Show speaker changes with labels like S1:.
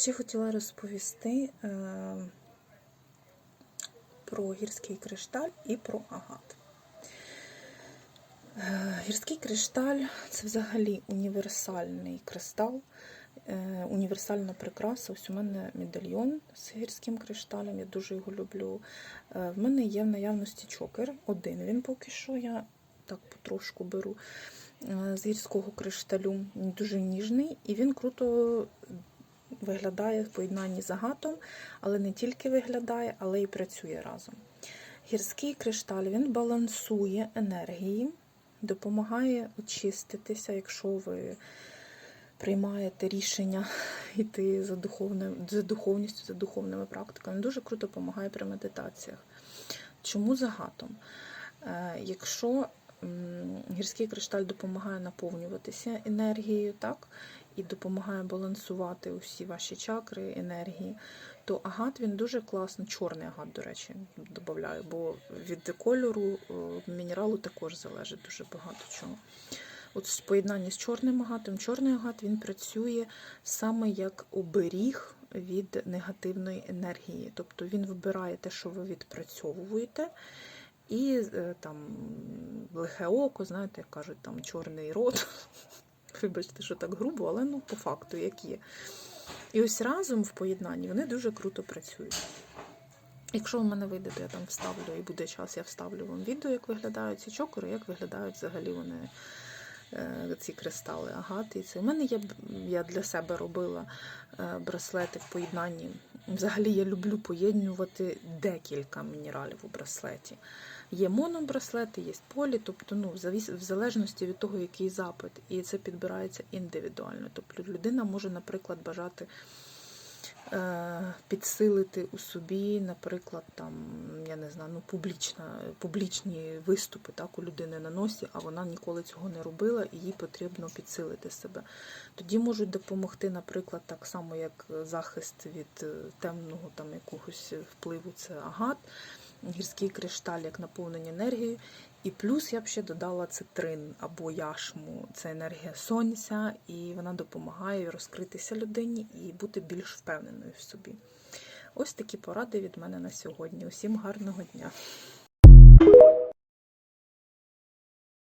S1: Ще хотіла розповісти е, про гірський кришталь і про агат. Е, Гірський кришталь це взагалі універсальний кристал, е, універсальна прикраса. Ось у мене медальйон з гірським кришталем, я дуже його люблю. В мене є в наявності чокер, один він поки що, я так потрошку беру з гірського кришталю. Дуже ніжний і він круто виглядає в поєднанні з агатом, але не тільки виглядає, але й працює разом. Гірський кришталь він балансує енергії, допомагає очиститися, якщо ви приймаєте рішення йти за, духовним, за духовністю, за духовними практиками. Дуже круто допомагає при медитаціях. Чому з агатом? Е, Якщо гірський кришталь допомагає наповнюватися енергією, так, і допомагає балансувати усі ваші чакри, енергії, то агат він дуже класно, чорний агат, до речі, додаю, бо від кольору е, мінералу також залежить дуже багато чого. От в поєднанні з чорним агатом, чорний агат він працює саме як оберіг від негативної енергії. Тобто він вибирає те, що ви відпрацьовуєте, і е, там лихе око, знаєте, як кажуть, там чорний рот. Вибачте, що так грубо, але ну по факту як є. І ось разом в поєднанні вони дуже круто працюють. Якщо в мене вийде, то я там вставлю і буде час, я вставлю вам відео, як виглядають ці чокери, як виглядають взагалі вони е, ці кристали, агати. У мене є, я для себе робила е, браслети в поєднанні. Взагалі я люблю поєднувати декілька мінералів у браслеті. Є монобраслети, є полі, тобто ну, в залежності від того, який запит, і це підбирається індивідуально. Тобто людина може, наприклад, бажати е, підсилити у собі, наприклад, там, я не знаю, ну, публічна, публічні виступи так, у людини на носі, а вона ніколи цього не робила, і їй потрібно підсилити себе. Тоді можуть допомогти, наприклад, так само, як захист від е, темного там, якогось впливу, це агат, гірський кришталь як наповнення енергією. І плюс я б ще додала цитрин або яшму. Це енергія сонця, і вона допомагає розкритися людині і бути більш впевненою в собі. Ось такі поради від мене на сьогодні. Усім гарного дня!